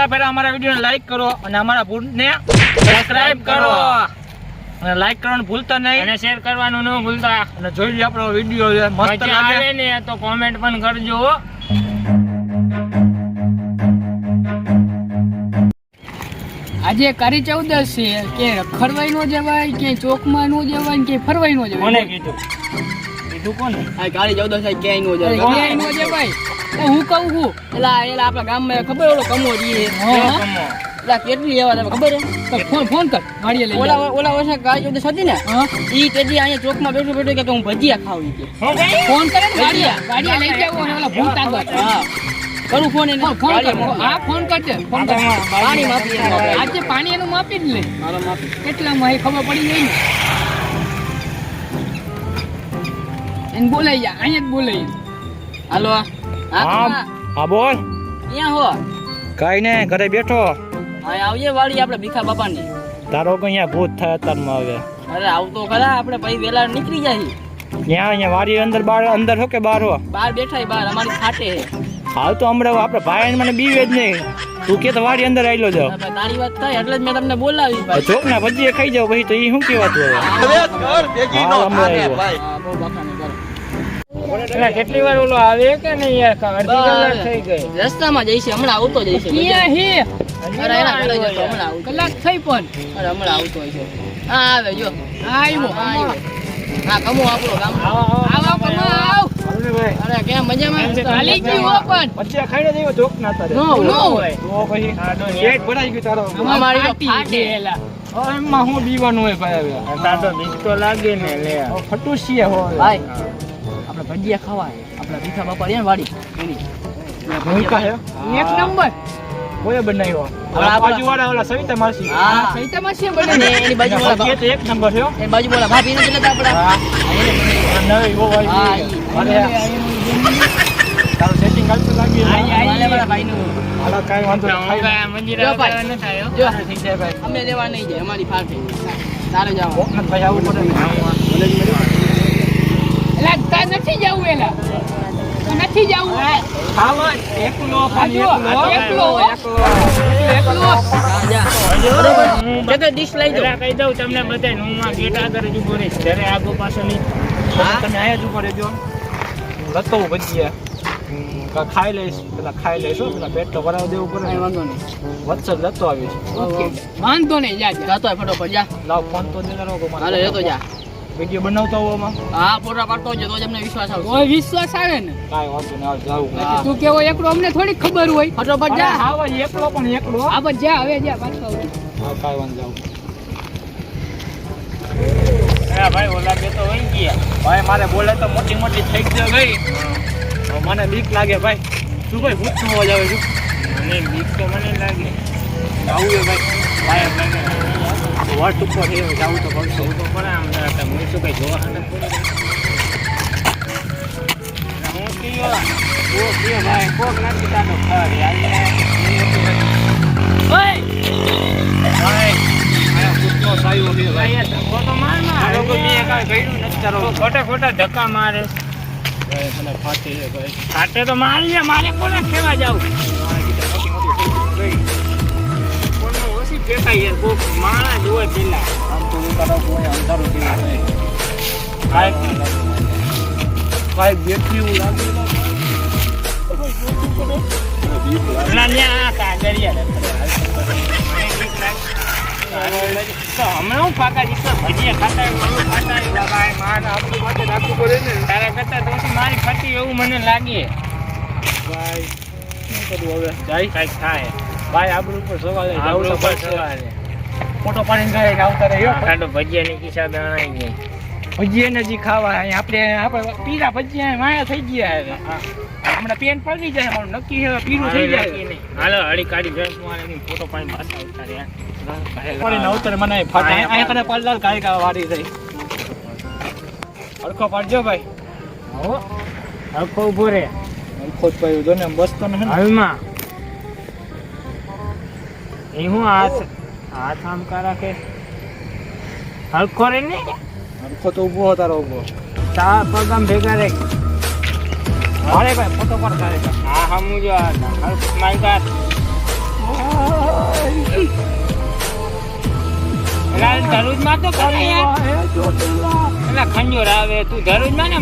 હપ્તા પહેલા અમારા વિડીયોને લાઈક કરો અને અમારા ભૂલને સબસ્ક્રાઇબ કરો. અને લાઈક કરવાનું ભૂલતા નહીં. અને શેર કરવાનું ન ભૂલતા. અને જોઈ લો આપણો વીડિયો છે. મસ્ત લાગે. આવે ને તો કોમેન્ટ પણ કરજો. આજે કારી ચૌદસ છે. કે ખરવાઈ નો જવાય કે ચોકમાં નો જવાય કે ફરવાઈ નો કોને જવાય કીધું? કીધું કોને? આ કાળી ચૌદસ ક્યાંય નો જાય ક્યાંય નો જવાય? હું કહું છું? એલા એલા આપણા ગામમાં ખબર ઓલો કમો હા. કમો. કેટલી એવા તમે ખબર હે? ફોન ફોન કર. ગાડીએ લઈ ઓલા ઓલા વર્ષે કાળી ચૌદશ હતી ને ઈ તેજી અહીંયા ચોકમાં બેઠો બેઠો કે હું ભજીયા ખાવ કે. ફોન કરે ને ગાડીએ. ગાડીએ. લઈ જાવ અને ઓલા ભૂત આગળ. હા કરું ફોન એને. ફોન ફોન કર. હા ફોન કરજે. ફોન કર. પાણી માપી આજે પાણી એનું માપી જ લે. મારો માપી. કેટલામાં એ ખબર પડી ગઈ ને? એને બોલાઈ જા. અહીંયા જ બોલાઈ હાલો. હા હા બોલ. ક્યાં હો. કાઈ ને ઘરે બેઠો. હા આવજે વાળી આપણે ભીખા બાપાની. તારો કોઈ અહીંયા ભૂત થાય અત્યારમાં આવે અરે આવતો ખરા આપણે પછી વેલા નીકળી જાય. ત્યાં અહીંયા વાડી અંદર બાર અંદર હો કે બાર હો? બહાર બેઠા બાર અમારી ખાટે હે. હાલ તો હમણાં આપણે ભાઈ મને બીવે જ નહીં. તું કે તો વાડી અંદર આવેલો જાવ તારી વાત થાય એટલે જ મેં તમને બોલાવી ભાઈ. ચોક ના ભજીએ ખાઈ જાવ પછી તો એ શું કહેવાતું હવે? બહુ કરો. એટલે કેટલી વાર ઓલો આવે કે નહીં યાર? અડધી કલાક થઈ ગઈ. રસ્તામાં જઈશે હમણાં આવતો જઈશે ક્યાં હે? અરે એના પેલો જતો હમણાં આવતો કલાક થઈ પણ. અરે હમણાં આવતો છે. હા આવે જો. આવ્યો. આવ્યો. હા કમો આપણો કામ આવો, કમો આવો અરે કેમ મજામાં? હાલી ગયું હો પણ. ભજીયા ખાઈને જઈવો ચોક ના તારે. નો નો હોય. તો પછી આડો ને. ભરાઈ ગયું તારો. અમારી તો ફાટે. ગયેલા. એમાં હું બીવાનું હોય ભાઈ હવે. તાર બીક તો લાગે ને લે. ફટુસિયા હોય ભાઈ આપણે ભજીયા ખાવા હે. આપણા ભીખા બાપા રહ્યા ને વાડી એની. ભૂલકા હે એક નંબર કોઈએ બનાવ્યો હવે આપણા- બાજુવાળા ઓલા સવિતા માસી હા સૈતામાં છે બને એની બાજુ ભજીયા એક નંબર છે હો. બાજુ વાળા ભાભી નથી લેતા આપણા નવી બહુ આવી હા, ગઈ. ઈ. મારે તારું setting હાલતું લાગ્યું. વાલે વાળા ભાઈનું. હાલો, કાંઈ વાંધો નહીં. જો ભાઈ. નથી આવ્યો. જો થઈ જાય ભાઈ. અમે લેવા નહીં જાય અમારી ફાટે તારે જાવ ભાઈ આવવું પડે ને. નથી જવું એલા. તો નથી જવું. ખાવા એકલો એકલો. એકલો. બરોબર. ડીશ લઈ કહી દઉં તમને બધાય હું આ ગેટ આગળ જ ઊભો રહીશ. ઘરે આગો પાછો નહીં. હા. તમે અહીંયા જ ઊભા રહેજો. લતો ભજીયા ખાઈ લઈશ. પેલા ખાઈ લઈશ પેલા પેટ તો ભરાવી દેવું પડે. ને. વાંધો નહીં. વચ્ચે લતો આવીશ. ઓકે. વાંધો નહીં જા જતો ફટોફટ જા. લાવ ફોન તો હાલે જા. વીડિયો બનાવતા હોવામાં હા ફોટા પાડતો હોય તો જ અમને વિશ્વાસ આવશે. ઓય વિશ્વાસ આવે ને? કાઈ વાંધો ન આવે જાવું તું કેવો એકલો અમને થોડી ખબર હોય. ફટોફટ જા. હા હાવા એકલો પણ એકલો. હા આ બસ જા હવે જા પાછો હા કાઈ વાંધો જાવ ભાઈ ઓલા બે તો વહી ગયા. ભાઈ મારે બોલે તો મોટી મોટી થઈ ગયો ભાઈ મને બીક લાગે ભાઈ. શું ભાઈ ભૂતનો અવાજ આવે છે? મને બીક તો મને લાગે. આવું છે ભાઈ. ભાઈ વટ ઉપર છે જાવું તો પડશે તો પણ આમ કઈ જોવા નથી પડે હું કયો કોક કયો ભાઈ કોક નથી તાતો ખર ભાઈ ભાઈ આ સાયો છે ભાઈ. ધક્કો તો માર માર. લોકો મેં કાંઈ કર્યું નથી તારો. ખોટા ખોટા ધક્કા મારે. ભાઈ ફાટી ભાઈ. તો મારી મારે કોને ખેવા જાવ? ઓછી ફેંકાય કોક માણસ હોય પેલા. આમ તો અંધારું નહીં કાંઈ કાંઈ વ્યક્તિ એવું લાગે હમણાં હું ફાકા તો ભજીયા ખાતા ખાતા ભાઈ, મારે આપણી માટે મારી ફટી એવું મને લાગે ભાઈ શું કરું હવે જાય કાંઈક થાય ભાઈ આબરૂ ઉપર સવાલ છે. આપણું સવારે. ફોટો પાડીને જાય આવતા રહ્યો કાંટો ભજીયાની કિસ્સા દણાઈ ગઈ ભજીયા નજીક ખાવા. આપણે આપણે પીરા ભજીયા માયા થઈ ગયા હવે. હમણાં પેન પડી જાય મારું નક્કી છે પીરું થઈ જાય હાલો હળી કાઢી જાય મારે એની ફોટો પાડીને પાછા ઉતાર્યા પડીને અવતર મને ફાટા અહીંયા કને પાડલાલ કાઈ કા વાડી થઈ. અડખો પાડજો ભાઈ. હો અડખો ઊભો રે. અડખો જ પાડ્યો જો ને બસ તો ને. હાલમાં. એ હું હાથ હાથ આમ કા રાખે હરખો રે ને? આખો ઊભો ઊભો હતા ઊભો ચાર પગમ ભેગા રે અરે ભાઈ ફોટો પર કરે હા હા હું જો માય ગાડ લાલ ધરુજમાં તો કરે એલા ખંજોર આવે તું ધરુજમાં ને